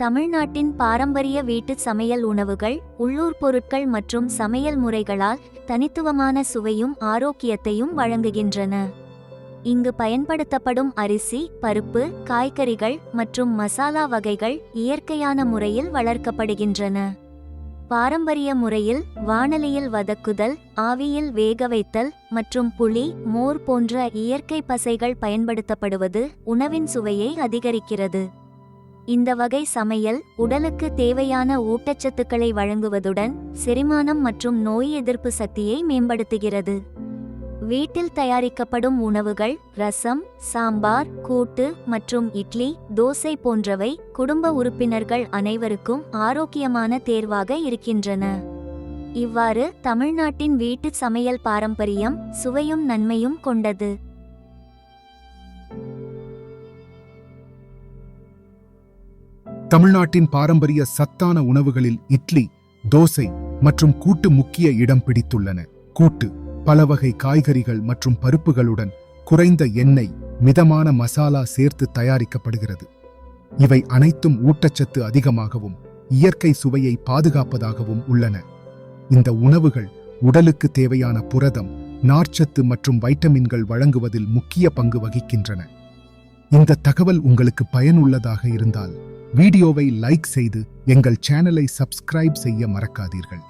தமிழ்நாட்டின் பாரம்பரிய வீட்டு சமையல் உணவுகள் உள்ளூர் பொருட்கள் மற்றும் சமையல் முறைகளால் தனித்துவமான சுவையும் ஆரோக்கியத்தையும் வழங்குகின்றன. இங்கு பயன்படுத்தப்படும் அரிசி பருப்பு காய்கறிகள் மற்றும் மசாலா வகைகள் இயற்கையான முறையில் வளர்க்கப்படுகின்றன. பாரம்பரிய முறையில் வானலியில் வதக்குதல் ஆவியில் வேக வைத்தல் மற்றும் புளி மோர் போன்ற இயற்கை பசைகள் பயன்படுத்தப்படுவது உணவின் சுவையை அதிகரிக்கிறது. இந்த வகை சமையல் உடலுக்கு தேவையான ஊட்டச்சத்துக்களை வழங்குவதுடன் செரிமானம் மற்றும் நோய் எதிர்ப்பு சக்தியை மேம்படுத்துகிறது. வீட்டில் தயாரிக்கப்படும் உணவுகள் ரசம் சாம்பார் கூட்டு மற்றும் இட்லி தோசை போன்றவை குடும்ப உறுப்பினர்கள் அனைவருக்கும் ஆரோக்கியமான தேர்வாக இருக்கின்றன. இவ்வாறு தமிழ்நாட்டின் வீட்டு சமையல் பாரம்பரியம் சுவையும் நன்மையும் கொண்டது. தமிழ்நாட்டின் பாரம்பரிய சத்தான உணவுகளில் இட்லி தோசை மற்றும் கூட்டு முக்கிய இடம் பிடித்துள்ளன. கூட்டு பல வகை காய்கறிகள் மற்றும் பருப்புகளுடன் குறைந்த எண்ணெய் மிதமான மசாலா சேர்த்து தயாரிக்கப்படுகிறது. இவை அனைத்தும் ஊட்டச்சத்து அதிகமாகவும் இயற்கை சுவையை பாதுகாப்பதாகவும் உள்ளன. இந்த உணவுகள் உடலுக்கு தேவையான புரதம் நார்ச்சத்து மற்றும் வைட்டமின்கள் வழங்குவதில் முக்கிய பங்கு வகிக்கின்றன. இந்த தகவல் உங்களுக்கு பயனுள்ளதாக இருந்தால் வீடியோவை லைக் செய்து எங்கள் சேனலை சப்ஸ்கிரைப் செய்ய மறக்காதீர்கள்.